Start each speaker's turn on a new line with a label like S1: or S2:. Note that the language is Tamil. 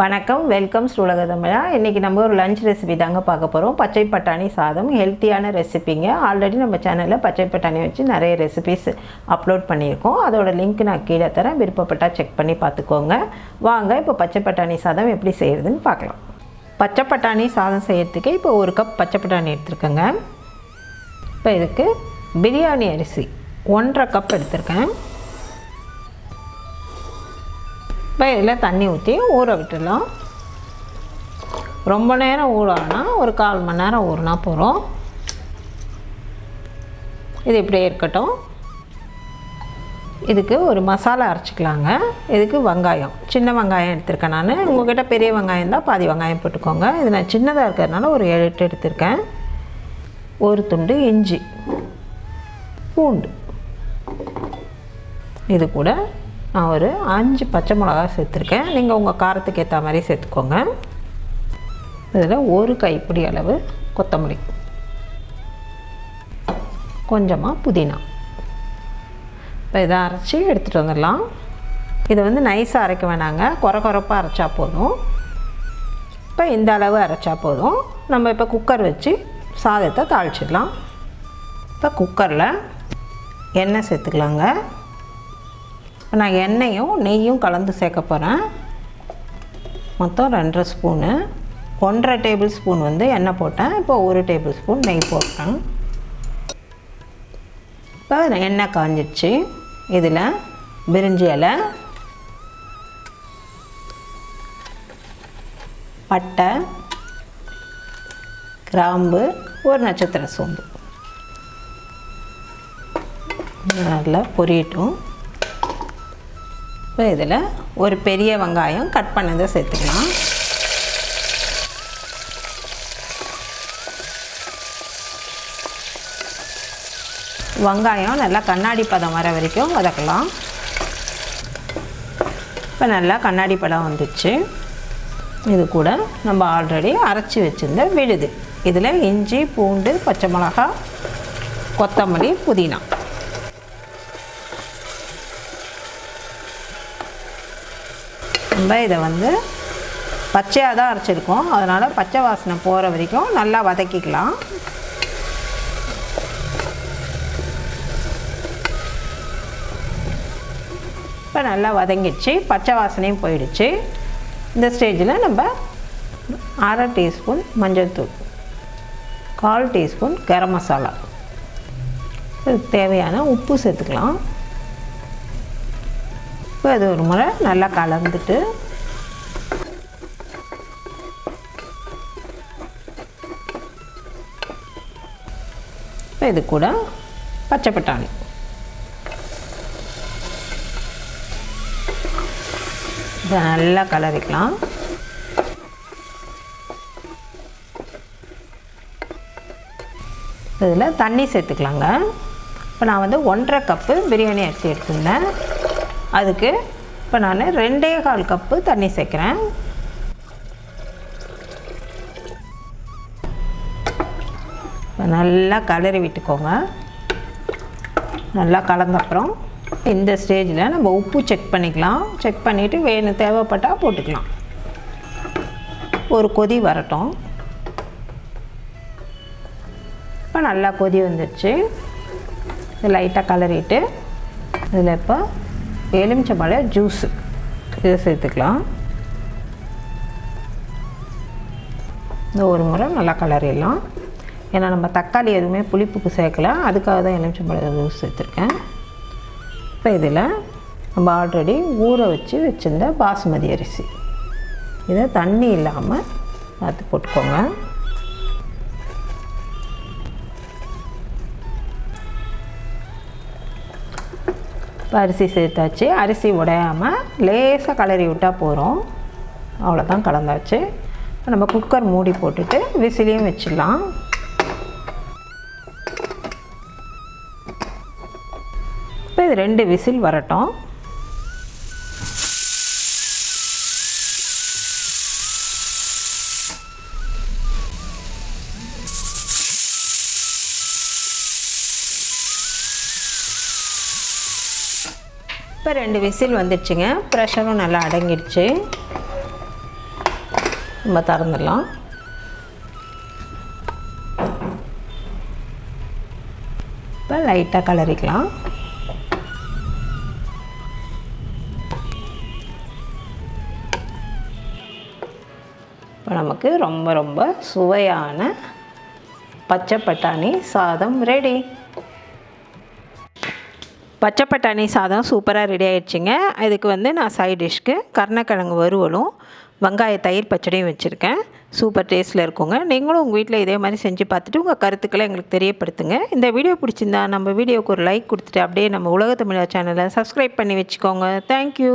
S1: வணக்கம் வெல்கம் ஸ்ரூலக தமிழா இன்றைக்கி நம்ம ஒரு லஞ்ச் ரெசிபி தாங்க பார்க்க போகிறோம் பச்சை பட்டாணி சாதம் ஹெல்த்தியான ரெசிபிங்க ஆல்ரெடி நம்ம சேனலில் பச்சை பட்டாணி வச்சு நிறைய ரெசிபிஸ் அப்லோட் பண்ணியிருக்கோம். அதோட லிங்க் நான் கீழே தரேன். விருப்பப்பட்டால் செக் பண்ணி பார்த்துக்கோங்க. வாங்க இப்போ பச்சை பட்டாணி சாதம் எப்படி செய்கிறதுன்னு பார்க்கலாம். பச்சை பட்டாணி சாதம் செய்கிறதுக்கு இப்போ ஒரு கப் பச்சை பட்டாணி எடுத்துருக்கேங்க. இப்போ இதுக்கு பிரியாணி அரிசி ஒன்றரை கப் எடுத்திருக்கேன். இப்போ இதில் தண்ணி ஊற்றி ஊற விட்டுடலாம். ரொம்ப நேரம் ஊறானா ஒரு கால் மணி நேரம் ஊறினா போகிறோம் இது இப்படியே இருக்கட்டும். இதுக்கு ஒரு மசாலா அரைச்சிக்கலாங்க. இதுக்கு வெங்காயம். சின்ன வெங்காயம் எடுத்திருக்கேன் நான். உங்கள்கிட்ட பெரிய வெங்காயம் தான் பாதி வெங்காயம் போட்டுக்கோங்க. இது நான் சின்னதாக இருக்கிறதுனால ஒரு ஏழு எட்டு எடுத்திருக்கேன். ஒரு துண்டு இஞ்சி. பூண்டு. இது கூட நான் ஒரு அஞ்சு பச்சை மிளகா சேர்த்துருக்கேன். நீங்கள் உங்கள் காரத்துக்கு ஏற்ற மாதிரி சேர்த்துக்கோங்க. இதில் ஒரு கைப்பிடி அளவு கொத்தமல்லி. கொஞ்சமாக புதினா. இப்போ இதை அரைச்சி எடுத்துகிட்டு வந்துடலாம். இதை வந்து நைஸாக அரைக்க வேணாங்க. குறை குறைப்பாக அரைச்சா போதும். இப்போ இந்த அளவு அரைச்சா போதும். நம்ம இப்போ குக்கர் வச்சு சாதத்தை தாளிச்சிடலாம். இப்போ குக்கரில் எண்ணெய் சேர்த்துக்கலாங்க. நான் எண்ணெயும் நெய்யும் கலந்து சேர்க்க போகிறேன் மொத்தம் ரெண்டரை ஸ்பூனு. ஒன்றரை டேபிள் ஸ்பூன் வந்து எண்ணெய் போட்டேன். இப்போ ஒரு டேபிள் ஸ்பூன் நெய் போட்டேன். இப்போ எண்ணெய் காஞ்சிடுச்சு இதில் பிரிஞ்சி இலை பட்டை கிராம்பு ஒரு நட்சத்திர சோம்பு. நல்லா பொரியட்டும். இப்போ இதில் ஒரு பெரிய வெங்காயம் கட் பண்ணதை சேர்த்துக்கலாம். வெங்காயம் நல்லா கண்ணாடி பதம் வர வரைக்கும் வதக்கலாம். இப்போ நல்லா கண்ணாடி பதம் வந்துச்சு. இது கூட நம்ம ஆல்ரெடி அரைச்சி வச்சுருந்த விழுது. இதில் இஞ்சி பூண்டு பச்சை மிளகா கொத்தமல்லி புதினா. நம்ம இதை வந்து பச்சையாக தான் அரைச்சிருக்கோம். அதனால் பச்சை வாசனை போகிற வரைக்கும் நல்லா வதக்கிக்கலாம். இப்போ நல்லா வதங்கிடுச்சு. பச்சை வாசனையும் போயிடுச்சு. இந்த ஸ்டேஜில் நம்ம அரை டீஸ்பூன் மஞ்சள் தூள் கால் டீஸ்பூன் கரம் மசாலா. தேவையான உப்பு சேர்த்துக்கலாம். இப்போ அது ஒரு முறை நல்லா கலந்துட்டு இப்போ இது கூட பச்சை பட்டாணி. இதை நல்லா கலரிக்கலாம். இதில் தண்ணி சேர்த்துக்கலாங்க. இப்போ நான் வந்து ஒன்றரை கப்பு பிரியாணி அரிசி எடுத்திருந்தேன். அதுக்கு இப்போ நான் ரெண்டே கால் கப்பு தண்ணி சேர்க்குறேன். இப்போ நல்லா கலரி விட்டுக்கோங்க. நல்லா கலந்த அப்புறம் இந்த ஸ்டேஜில் நம்ம உப்பு செக் பண்ணிக்கலாம். செக் பண்ணிவிட்டு வேணும் தேவைப்பட்டால் போட்டுக்கலாம். ஒரு கொதி வரட்டும். இப்போ நல்லா கொதி வந்துடுச்சு லைட்டாக கலரிட்டு இதில் இப்போ எலுமிச்சம்பழ ஜூஸு இதை சேர்த்துக்கலாம். இந்த ஒரு முறை நல்லா கலரிடலாம் ஏன்னா நம்ம தக்காளி எதுவுமே புளிப்புக்கு சேர்க்கல. அதுக்காக தான் எலுமிச்சம்பழ ஜூஸ் சேர்த்துருக்கேன். இப்போ இதில் நம்ம ஆல்ரெடி ஊற வச்சு வச்சுருந்த பாசுமதி அரிசி. இதை தண்ணி இல்லாமல் பார்த்து போட்டுக்கோங்க. இப்போ அரிசி சேர்த்தாச்சு. அரிசி உடையாமல் லேசாக கலரி விட்டால் போகிறோம் அவ்வளோதான் கலந்தாச்சு. இப்போ நம்ம குக்கர் மூடி போட்டுட்டு விசிலையும் வச்சிடலாம். இப்போ இது ரெண்டு விசில் வரட்டும். இப்போ ரெண்டு விசில் வந்துடுச்சுங்க. ப்ரெஷரும் நல்லா அடங்கிடுச்சு. நம்ம திறந்துடலாம். இப்போ லைட்டாக கலரிக்கலாம். இப்போ நமக்கு ரொம்ப ரொம்ப சுவையான பச்சை பட்டாணி சாதம் ரெடி பச்சை பட்டாணி சாதம் சூப்பராக ரெடி ஆகிடுச்சிங்க இதுக்கு வந்து நான் சைட் டிஷ்க்கு கருணக்கிழங்கு வறுவலும் வெங்காய தயிர் பச்சடியும் வச்சுருக்கேன். சூப்பர் டேஸ்ட்டில் இருக்குங்க. நீங்களும் உங்கள் வீட்டில் இதே மாதிரி செஞ்சு பார்த்துட்டு உங்கள் கருத்துக்களை எங்களுக்கு தெரியப்படுத்துங்க. இந்த வீடியோ பிடிச்சிருந்தா நம்ம வீடியோவுக்கு ஒரு லைக் கொடுத்துட்டு அப்படியே நம்ம உலக தமிழா சேனலை சப்ஸ்கிரைப் பண்ணி வச்சுக்கோங்க. தேங்க்யூ